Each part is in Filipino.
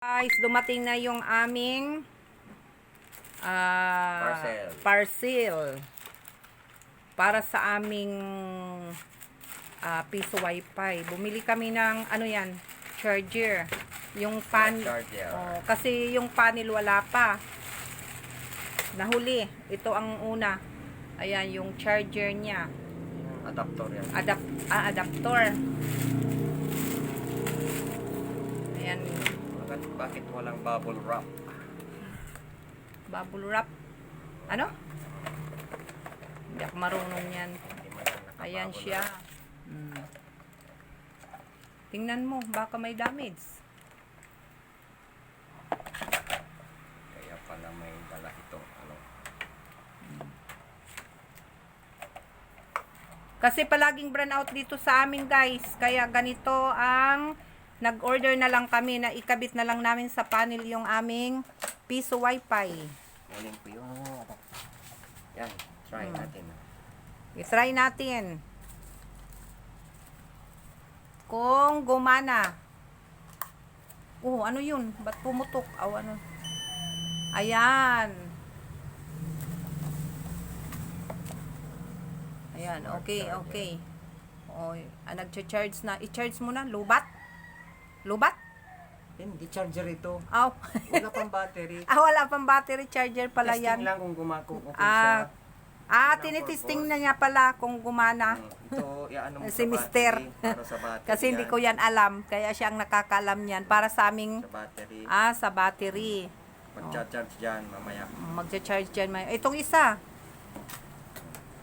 Guys, dumating na yung aming ah, Parcel. parcel para sa aming ah, piso wifi. Bumili kami ng ano yan, charger. Yung pan Charger. Oh, kasi yung panel wala pa. Nahuli. Ito ang una. Ayan, yung charger niya. Adapter yan. Adap ah, adapter. Bakit, bakit walang bubble wrap? bubble wrap. Ano? Hindi ako marunong yan. Ayan siya. wrap. Mm. Tingnan mo, baka may damage. Kaya pala may dala itong ano. Kasi palaging brand out dito sa amin guys. Kaya ganito ang nag-order na lang kami na ikabit na lang namin sa panel yung aming piso wifi. Galing po adapter. Yan, try Hmm. natin. I-try natin. Kung gumana. Oh, ano yun? Ba't pumutok? Aw, ano? Ayan. Ayan, okay, okay. Oh, ah, nag-charge na. I-charge mo na. Lubat? Lubat? Hindi charger ito. Aw. Wala pang battery. ah, wala pang battery charger pala Testing yan. lang kung gumako okay Ah, siya. Ah, tinitesting na niya pala kung gumana. Hmm, Ito, iaano mo Si Mister. Kasi hindi ko yan alam. Kaya siya ang nakakaalam yan. Para sa aming, Sa battery. ah, sa battery. Pag-charge dyan, mamaya. Magcha-charge dyan. May- Itong isa.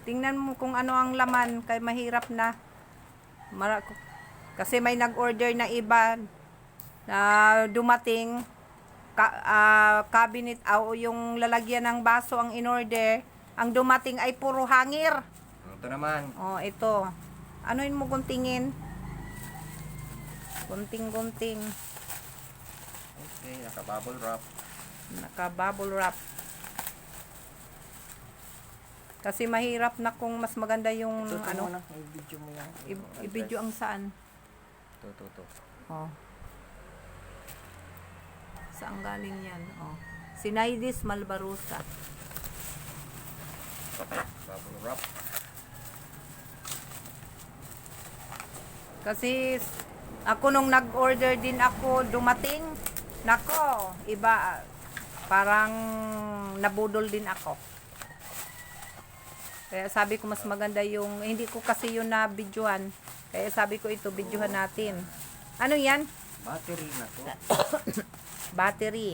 Tingnan mo kung ano ang laman. Kaya mahirap na. Mara- kasi may nag-order na iba na dumating ka, ah, cabinet ah, o yung lalagyan ng baso ang in-order. Ang dumating ay puro hangir. Ito naman. Oh, ito. Ano yun mo guntingin? Gunting-gunting. Okay, naka-bubble wrap. Naka-bubble wrap. Kasi mahirap na kung mas maganda yung Ito, ito ano, muna. I-video mo yan. i-video ang saan. Ito, ito, ito. Oh. Saan galing yan? Oh. Sinaidis Malbarusa. Bubble wrap. Kasi ako nung nag-order din ako dumating, nako, iba parang nabudol din ako. Kaya sabi ko mas maganda yung hindi ko kasi yun na videohan. Kaya sabi ko ito videohan natin. Ano 'yan? Battery na to. Battery.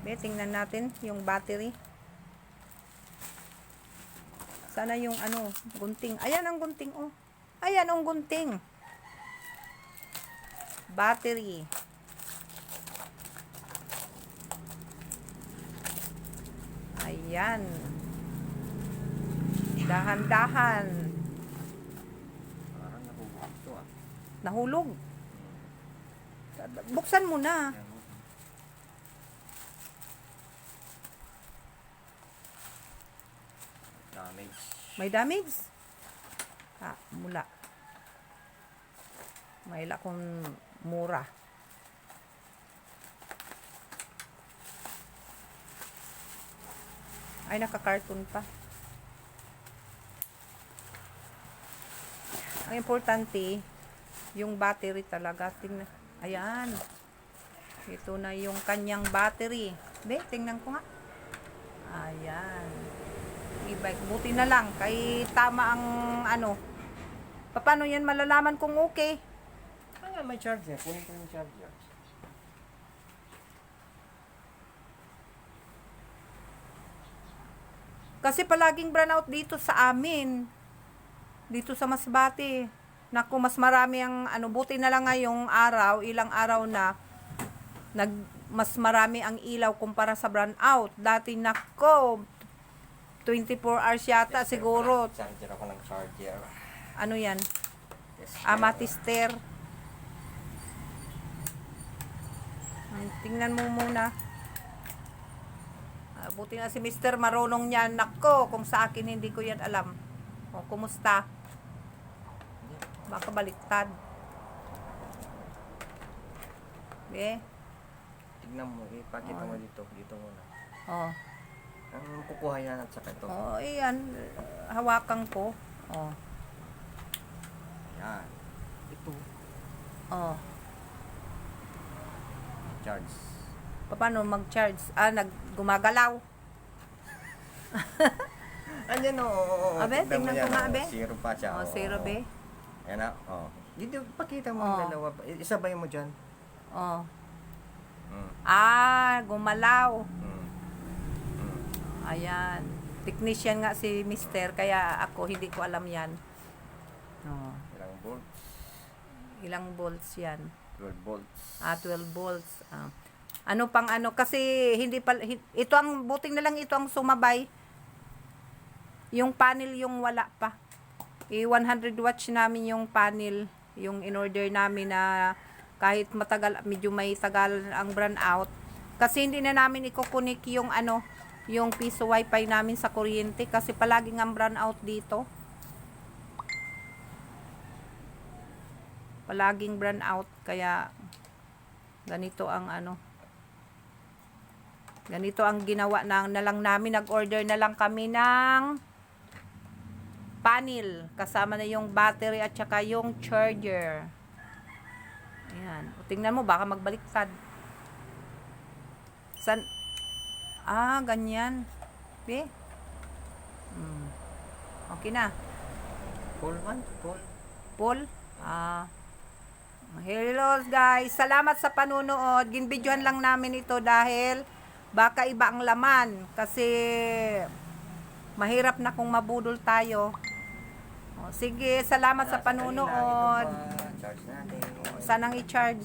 Be, tingnan natin yung battery. Sana yung ano, gunting. Ayan ang gunting, oh. Ayan ang gunting. Battery. Ayan. Dahan-dahan. Parang nahuhulog to ah. Nahulog. Buksan mo na. Damage. May damage? Ah, mula. May lakong mura. Ay, naka-cartoon pa. Ang importante, yung battery talaga. Tingnan. Ayan. Ito na yung kanyang battery. Be, tingnan ko nga. Ayan e-bike. Buti na lang kay tama ang ano. Paano yan malalaman kung okay? Ah, may charger. Kunin ko yung charger. Kasi palaging brownout dito sa amin. Dito sa Masbate. Naku, mas marami ang ano, buti na lang ngayong araw, ilang araw na nag mas marami ang ilaw kumpara sa brownout. Dati nako 24 hours yata Tester siguro. pala. Charger ako ng charger. Ano yan? Tester. Amatister. Ay, Tingnan mo muna. Ah, buti nga si Mr. Marunong niya. Nako, kung sa akin hindi ko yan alam. O, kumusta? Baka baliktad. Eh. Tignan mo, ipakita mo Oh. dito. Dito muna. Oh. Ang kukuha yan at saka ito. Oh, iyan. Hawakan ko. Oh. Yan. Ito. Oh. Charge. Paano mag-charge? Ah, nag gumagalaw. Andyan o. oo, oo, Abe, tignan mo tingnan yan, ko nga, oh. abe. Zero pa siya. Oh, zero, be. Yan na. Oh. Dito, pakita mo Oh. ang dalawa. Isabay mo dyan. Oh. Mm. Ah, gumalaw. Mm. Mm. Ayan. Technician nga si Mister, kaya ako hindi ko alam yan. Oh. Ilang volts? Ilang volts yan? 12 volts. Ah, 12 volts. Ah. Ano pang ano? Kasi hindi pa, hi- ito ang, buting na lang ito ang sumabay. Yung panel yung wala pa. I 100 watts namin yung panel. Yung in-order namin na kahit matagal, medyo may tagal ang brand out. Kasi hindi na namin ikukunik yung ano, yung piso wifi namin sa kuryente. Kasi palaging ang brand out dito. Palaging brand out. Kaya ganito ang ano ganito ang ginawa na, na lang namin nag-order na lang kami ng panel kasama na yung battery at saka yung charger ayan o tingnan mo baka magbaliktad san ah ganyan be hmm. okay na Full man? Full? Paul. Ah. Hello guys, salamat sa panunood. Ginbidyohan lang namin ito dahil baka iba ang laman kasi mahirap na kung mabudol tayo. O, sige, salamat sa panunood. Charge natin. Saan ang i-charge?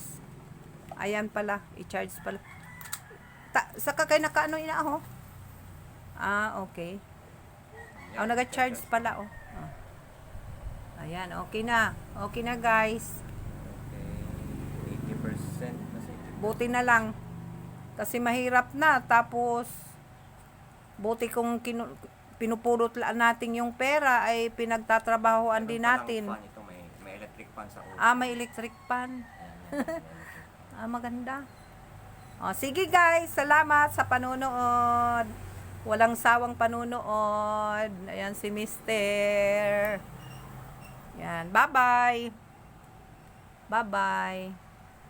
Ayan pala, i-charge pala. Ta saka kayo nakaano ina oh. Ah, okay. Oh, naga-charge pala oh. oh. Ayan, okay na. Okay na guys. Okay. 80% kasi. Buti na lang. Kasi mahirap na. Tapos, buti kung kinu- pinupulot natin yung pera ay pinagtatrabahoan din Meron natin. fan ito, may, may electric fan sa ulo. Ah, may electric fan. Ah, maganda. O, sige guys, salamat sa panunood. Walang sawang panunood. Ayan si Mister. Yan, bye-bye. Bye-bye.